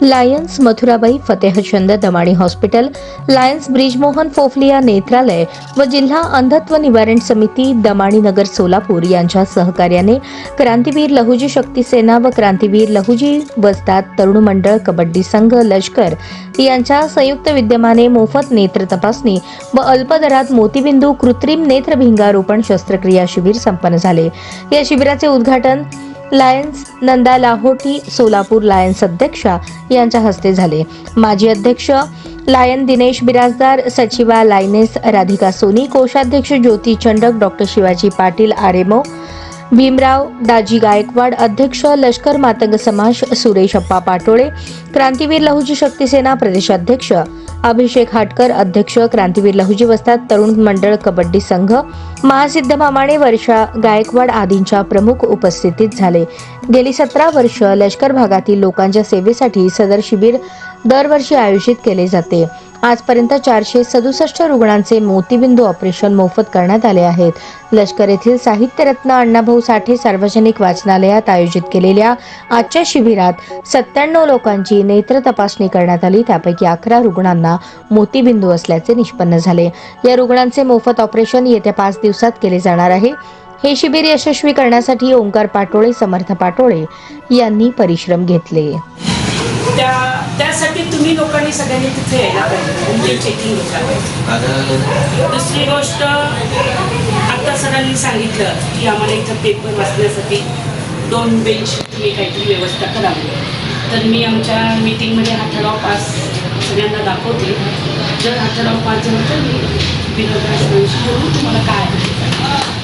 Lions Mathurabai Fatehchand Damani hospital Lions Brijmohan Phophalia नेत्रालय व जिल्हा अंधत्व निवारण समिती दमाणी नगर सोलापूर यांच्या सहकार्याने क्रांतीवीर लहुजी शक्ती सेना व क्रांतीवीर लहुजी वस्ताद तरुण मंडळ कबड्डी संघ लष्कर यांच्या संयुक्त विद्यमाने मोफत नेत्र तपासणी व अल्पदरात मोतीबिंदू कृत्रिम नेत्रभिंगारोपण शस्त्रक्रिया शिबिर संपन्न झाले. या शिबिराचे उद्घाटन लायन्स नंदा लाहोटी सोलापूर लायन्स अध्यक्षा यांच्या हस्ते झाले. माजी अध्यक्ष लायन दिनेश बिराजदार सचिवा लायनेस राधिका सोनी कोषाध्यक्ष ज्योती चंडक डॉक्टर शिवाजी पाटील आरेमो भीमराव दाजी गायकवाड अध्यक्ष लष्कर मातंग समाज सुरेश अप्पा पाटोळे क्रांतीवीर लहुजी शक्ती सेना प्रदेशाध्यक्ष अभिषेक हाटकर अध्यक्ष क्रांतीवीर लहुजी वस्ताद तरुण मंडळ कबड्डी संघ महासिद्ध मामाणे वर्षा गायकवाड आदींच्या प्रमुख उपस्थितीत झाले. गेली सतरा वर्ष लष्कर भागातील लोकांच्या सेवेसाठी सदर शिबिर दरवर्षी आयोजित केले जाते. आजपर्यंत चारशे सदुसष्ट रुग्णांचे मोतीबिंदू ऑपरेशन मोफत करण्यात आले आहेत. लष्कर येथील साहित्यरत्न अण्णाभाऊ साठे सार्वजनिक वाचनालयात आयोजित केलेल्या आजच्या शिबिरात सत्त्याण्णव लोकांची नेत्र तपासणी करण्यात आली. त्यापैकी अकरा रुग्णांना मोतीबिंदू असल्याचे निष्पन्न झाले. या रुग्णांचे मोफत ऑपरेशन येत्या पाच दिवसात केले जाणार आहे. हे शिबिर यशस्वी करण्यासाठी ओंकार पाटोळे समर्थ पाटोळे यांनी परिश्रम घेतले. त्या त्यासाठी तुम्ही लोकांनी सगळ्यांनी तिथे यायला पाहिजे. म्हणजे चेकिंग पाहिजे दुसरी गोष्ट आता सरांनी सांगितलं की आम्हाला इथं पेपर वाचण्यासाठी दोन बेंच तुम्ही काहीतरी व्यवस्था करावी. तर मी आमच्या मीटिंगमध्ये हा ठराव पास सगळ्यांना दाखवते. जर हा ठराव पास झाला तर मी विनोद तुम्हाला काय